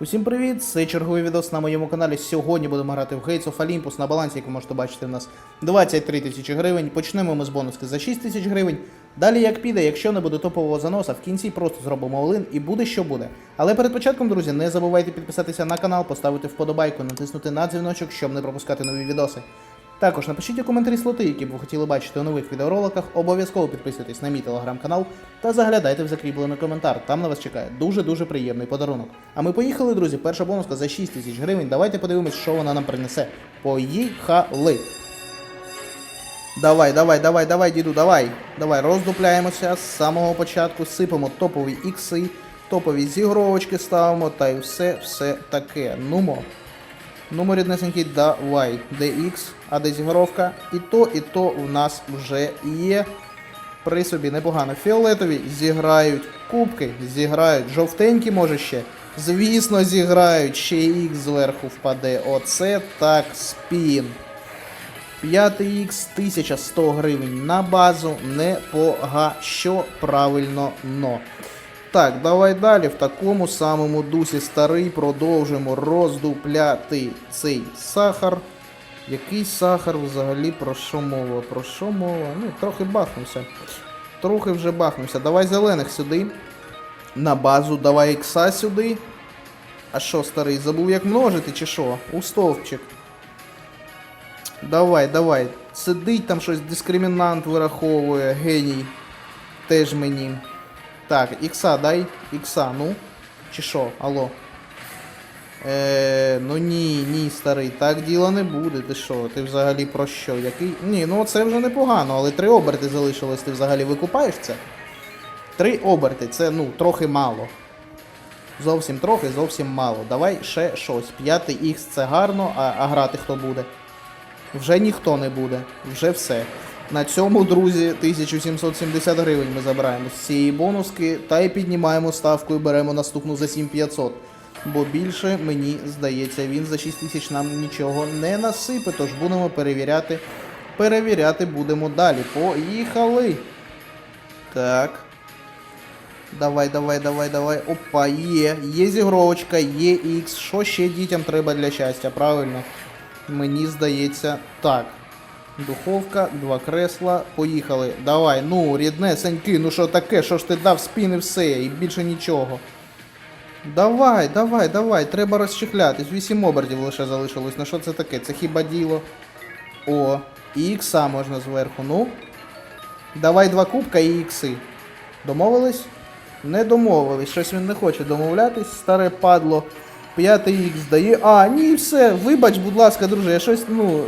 Усім привіт! Це черговий відос на моєму каналі. Сьогодні будемо грати в Gates of Olympus на балансі, як ви можете бачити, у нас 23 тисячі гривень. Почнемо ми з бонуски за 6 тисяч гривень. Далі як піде, якщо не буде топового заноса, в кінці просто зробимо олин і буде що буде. Але перед початком, друзі, не забувайте підписатися на канал, поставити вподобайку, натиснути на дзвіночок, щоб не пропускати нові відоси. Також напишіть у коментарі слоти, які б ви хотіли бачити у нових відеороликах. Обов'язково підписуйтесь на мій телеграм-канал та заглядайте в закріплений коментар. Там на вас чекає дуже-дуже приємний подарунок. А ми поїхали, друзі. Перша бонуска за 6 тисяч гривень. Давайте подивимось, що вона нам принесе. Поїхали! Давай, давай, давай, давай, діду, давай. Давай, роздупляємося з самого початку, сипемо топові ікси, топові зігровочки ставимо та й все, все таке. Нумо. Ну, ріднесенький, давай. DX, а де зігровка? І то, і то в нас вже є. При собі непогано. Фіолетові зіграють. Кубки зіграють. Жовтенькі, може ще. Звісно, зіграють. Ще X зверху впаде. Оце так спін. 5х 1100 гривень на базу. Непога, що правильно но. Так, давай далі в такому самому дусі старий продовжуємо роздупляти цей сахар. Який сахар взагалі про що мова? Про що мова? Ну, трохи бахнувся. Трохи вже бахнувся. Давай зелених сюди. На базу, давай ікса сюди. А що, старий, забув як множити чи що? У стовпчик. Давай, давай. Сидить там щось, дискримінант вираховує, геній. Теж мені. Так, ікса дай. Ікса, ну. Чи що, алло. Е, ну ні, ні, старий, так діло не буде. Ти що? Ти взагалі про що? Який. Ні, ну це вже непогано, але три оберти залишилось, ти взагалі викупаєш це? Три оберти, це ну, трохи мало. Зовсім трохи, зовсім мало. Давай ще щось. П'ятий х це гарно, а, а грати хто буде? Вже ніхто не буде, вже все. На цьому, друзі, 1770 гривень ми забираємо з цієї бонуски та й піднімаємо ставку і беремо наступну за 7500. Бо більше, мені здається, він за 6000 нам нічого не насипе, тож будемо перевіряти. Перевіряти будемо далі. Поїхали. Так. Давай, давай, давай, давай. Опа, є. Є зігровочка, є X. Що ще дітям треба для щастя, правильно? Мені здається, так. Духовка, два кресла, поїхали. Давай, ну, ріднесеньки, ну що таке, що ж ти дав спін і все, і більше нічого. Давай, давай, давай, треба розчехлятись. Вісім обертів лише залишилось. Ну що це таке? Це хіба діло? О, і ікса можна зверху, ну. Давай два кубка і ікси. Домовились? Не домовились. Щось він не хоче домовлятись, старе падло. П'ятий ікс дає. А, ні, все, вибач, будь ласка, друже, я щось, ну.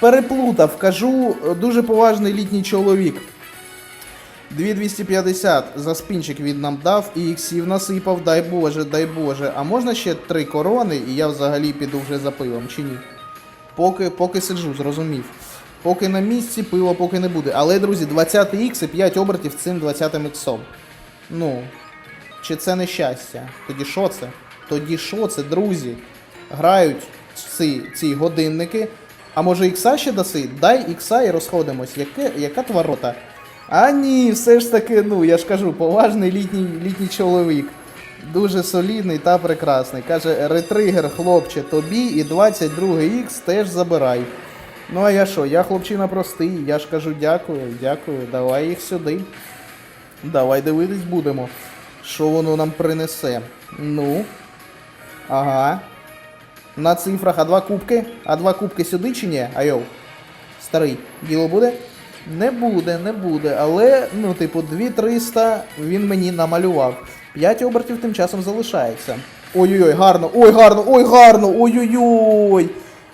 Переплутав, кажу, дуже поважний літній чоловік. 2250 за спінчик він нам дав і іксів насипав, дай Боже, дай Боже. А можна ще три корони, і я взагалі піду вже за пивом, чи ні? Поки, поки сиджу, зрозумів. Поки на місці, пиво поки не буде. Але, друзі, 20 ікс і 5 обертів цим 20 іксом. Ну, чи це не щастя? Тоді що це? Тоді що це, друзі? Грають ці, ці годинники. А може ікса ще даси? Дай ікса і розходимось. Яке, яка тварота? А ні, все ж таки, ну я ж кажу, поважний літній, літній чоловік. Дуже солідний та прекрасний. Каже, ретригер, хлопче, тобі і 22 х теж забирай. Ну а я що, я хлопчина простий, я ж кажу дякую, дякую, давай їх сюди. Давай дивитись будемо, що воно нам принесе. Ну. Ага. На цифрах, а два кубки? А два кубки сюди чи ні? Айоу. Старий, діло буде? Не буде, не буде. Але, ну, типу, 2300 він мені намалював. 5 обертів тим часом залишається. Ой-ой-ой, гарно, ой, гарно, ой, гарно, ой-ой-ой.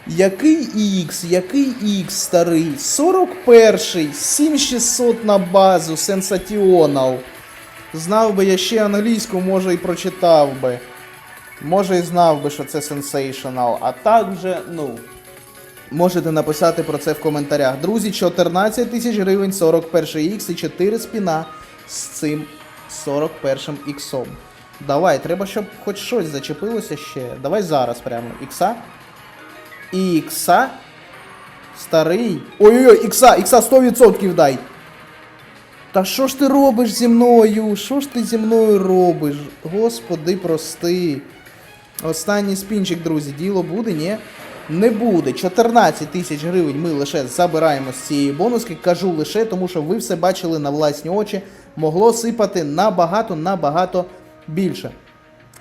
Який X, який X старий? 41-й, 7600 на базу, сенсаціонал. Знав би я ще англійську, може і прочитав би. Може і знав би, що це сенсейшнл, а так ну. Можете написати про це в коментарях. Друзі, 14 тисяч гривень, 41 ікс і 4 спіна з цим 41 іксом. Давай, треба, щоб хоч щось зачепилося ще. Давай зараз прямо. Ікса. Ікса. Старий. Ой-ой-ой, ікса, ікса 100% дай. Та що ж ти робиш зі мною? Що ж ти зі мною робиш? Господи, прости. Останній спінчик, друзі, діло буде, ні? Не буде. 14 тисяч гривень ми лише забираємо з цієї бонуски. Кажу лише, тому що ви все бачили на власні очі. Могло сипати набагато, набагато більше.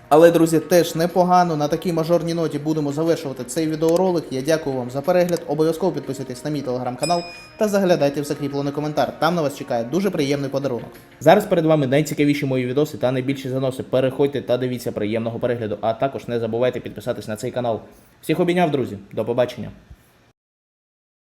Але, друзі, теж непогано. На такій мажорній ноті будемо завершувати цей відеоролик. Я дякую вам за перегляд. Обов'язково підписуйтесь на мій телеграм-канал та заглядайте в закріплений коментар. Там на вас чекає дуже приємний подарунок. Зараз перед вами найцікавіші мої відоси та найбільші заноси. Переходьте та дивіться приємного перегляду. А також не забувайте підписатись на цей канал. Всіх обійняв, друзі. До побачення.